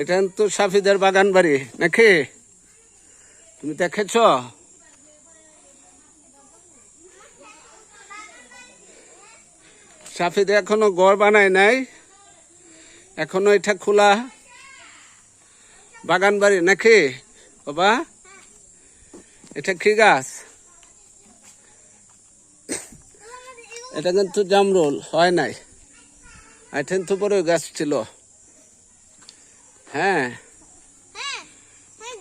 এটা তো সাফিদের বাগান বাড়ি, নাকি? তুমি দেখেছ সাফিদে এখনও গড় বানায় নাই, এখনও এটা খোলা বাগান বাড়ি, নাকি? বাবা, এটা কি গাছ? এটা কিন্তু জামরুল, হয় নাই। এটা তো বড় গাছ ছিল। হ্যাঁ। হ্যাঁ হ্যাঁ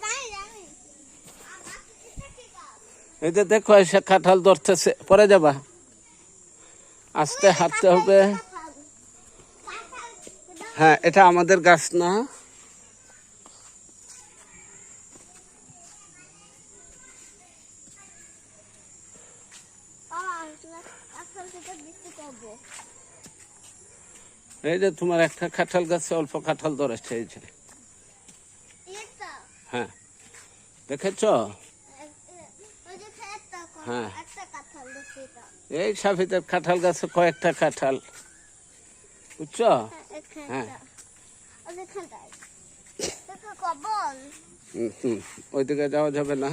এই যে দেখো এসে কাঁঠাল ধরতেছে। পরে যাবা। আস্তে হাঁটতে হবে। হ্যাঁ এটা আমাদের গাছ না। এই যে তোমার একটা কাঁঠাল গাছে অল্প কাঁঠাল ধরেছে এই যে। হ্যাঁ। দেখেছ? হ্যাঁ। এই সাফিদের কাঁঠাল গাছে কয়েকটা কাঁঠাল। বুঝছ? হ্যাঁ। হুম, হুম, ওইদিকে যাওয়া যাবে না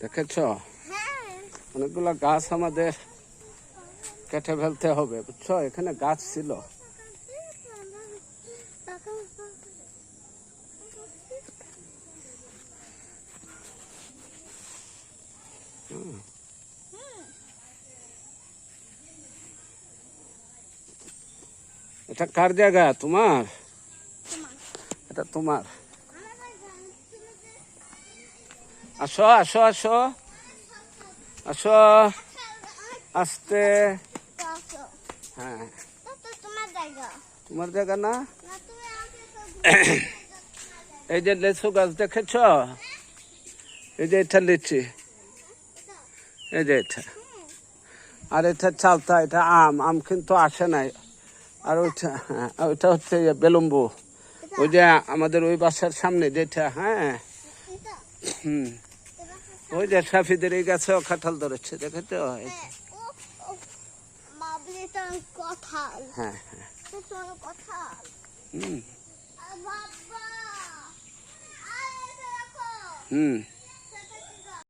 দেখেছ? হ্যাঁ। অনেকগুলো গাছ আমাদের কেটে ফেলতে হবে বুঝছ? এখানে গাছ ছিল। এটা কার জায়গা? তোমার? এটা তোমার। আসো আসো আসো। আসো। আসতে। হ্যাঁ। তোমার জায়গা না? এই যে লেচু গাছ দেখেছ? এই যে এটা লিচি। এই যে এটা। আর এটা চালতা এটা আম। আম কিন্তু আসে নাই। আর ওইটা হ্যাঁ, ওইটা হচ্ছে বেলুম্বু। ওই যে আমাদের ওই বাসার সামনে যেটা হ্যাঁ। হুম। ওই যে সাফিদের এই গাছে কাঁঠাল ধরেছে দেখে তো যে, মাবলিটা হ্যাঁ হ্যাঁ। হুম। হুম।